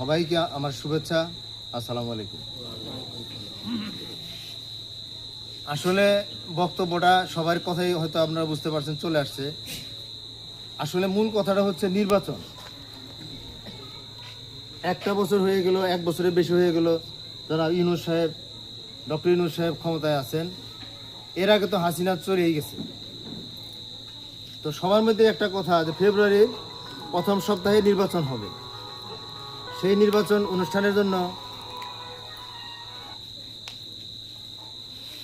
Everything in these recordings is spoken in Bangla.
সবাইকে আমার শুভেচ্ছা। আসসালামু আলাইকুম। আসলে বক্তব্যটা সবার কথাই হয়তো আপনারা বুঝতে পারছেন, চলে আসছে। আসলে মূল কথাটা হচ্ছে নির্বাচন। একটা বছর হয়ে গেল, এক বছরের বেশি হয়ে গেল। যারা ইউনুস সাহেব, ডক্টর ইউনুস সাহেব ক্ষমতায় আছেন, এর আগে তো হাসিনা চলেই গেছে। তো সবার মধ্যে একটা কথা যে, ফেব্রুয়ারির প্রথম সপ্তাহে নির্বাচন হবে। সেই নির্বাচন অনুষ্ঠানের জন্য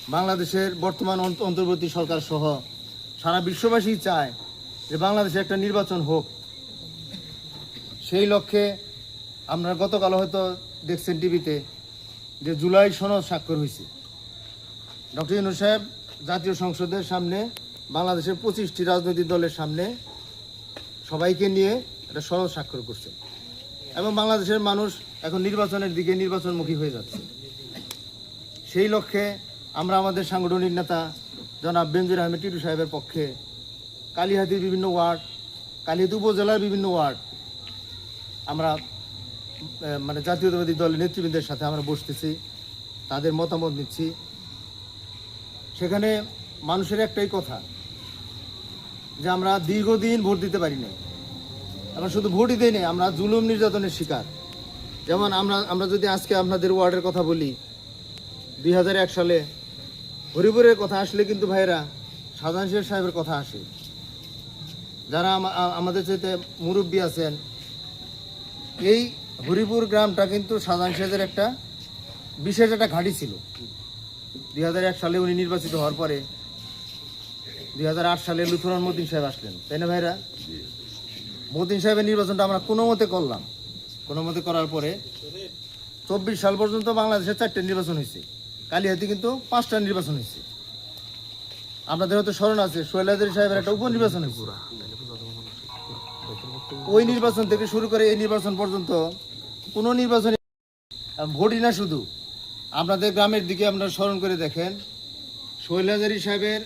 বাংলাদেশের বর্তমান অন্ত- অন্তর্বর্তী সরকার সহ সারা বিশ্ববাসী চায় যে বাংলাদেশে একটা নির্বাচন হোক। সেই লক্ষ্যে আমরা গতকাল হয়তো দেখছেন টিভিতে যে জুলাই সনদ স্বাক্ষর হয়েছে। ডক্টর ইউনুস সাহেব জাতীয় সংসদের সামনে, বাংলাদেশের পঁচিশটি রাজনৈতিক দলের সামনে সবাইকে নিয়ে একটা সনদ স্বাক্ষর করছে এবং বাংলাদেশের মানুষ এখন নির্বাচনের দিকে নির্বাচনমুখী হয়ে যাচ্ছে। সেই লক্ষ্যে আমরা আমাদের সাংগঠনিক নেতা জনাব বেঞ্জুর আহমেদ টিটু সাহেবের পক্ষে কালীহাতির বিভিন্ন ওয়ার্ড, কালীহাতি উপজেলার বিভিন্ন ওয়ার্ড আমরা মানে জাতীয়তাবাদী দলের নেতৃবৃন্দের সাথে আমরা বসতেছি, তাদের মতামত নিচ্ছি। সেখানে মানুষের একটাই কথা যে আমরা দীর্ঘদিন ভোট দিতে পারি না আমরা শুধু ভোটই না আমরা জুলুম নির্যাতনের শিকার। যেমন আমরা আমরা যদি আজকে আপনাদের ওয়ার্ডের কথা বলি, দুই হাজার এক সালে হরিপুরের কথা আসলে কিন্তু ভাইরা সাধারণ শেখ সাহেবের কথা আসে। যারা আমাদের চাইতে মুরব্বী আছেন, এই হরিপুর গ্রামটা কিন্তু সাধারণ শেখের একটা বিশেষ একটা ঘাঁটি ছিল। দুই হাজার এক সালে উনি নির্বাচিত হওয়ার পরে দুই হাজার আট সালে লুথুরান মতিন সাহেব আসলেন। তাই না ভাইরা মতিন সাহেবের নির্বাচনটা আমরা কোনো মতে করলাম। কোনো মতে করার পরে চব্বিশ সাল পর্যন্ত বাংলাদেশে চারটে নির্বাচন হয়েছে। কালিহাতি কিন্তু পাঁচটা নির্বাচন হয়েছে। আপনাদের হয়তো স্মরণ আছে শৈলাদের সাহেবের একটা উপনির্বাচন হয়েছে। ওই নির্বাচন থেকে শুরু করে এই নির্বাচন পর্যন্ত কোনো নির্বাচনে ভোটই না শুধু। আপনাদের গ্রামের দিকে আপনারা স্মরণ করে দেখেন শৈলাজারি সাহেবের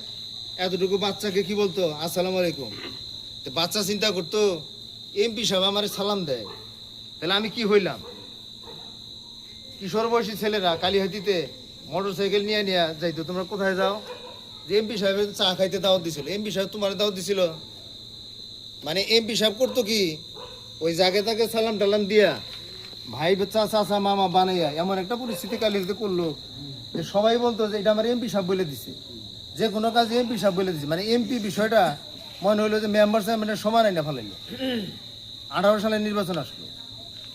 এতটুকু বাচ্চাকে কি বলতো? আসসালামু আলাইকুম। বাচ্চা চিন্তা করতো এমপি সাহেব আমার সালাম দেয়। তাহলে আমি কি হইলাম? কিশোর বয়সী ছেলেরা কালীহাতিতে মোটর সাইকেল নিয়ে নিয়ে যাইতো, তোমরা কোথায় যাও? যে এমপি সাহেবের চা খাইতে দাওয়াত দিছিল এমপি সাহেব তোমার দাওয়াত দিছিল। মানে এমপি সাহেব করতো কি? ওই জাগে তাকে সালাম টালাম দিয়া ভাই চা চাচা মামা বানাইয়া এমন একটা পরিস্থিতি কালীহাতিতে করল। যে সবাই বলতো যে এটা আমার এমপি সাহেব বলে দিছে। যে কোনো কাজ এমপি সাহেব বলে দিছে। মানে এমপি বিষয়টা মনে হলো যে মেম্বার চেয়ারম্যানের সমান আইনা ফেলাইল। আঠারো সালে নির্বাচন আসলো।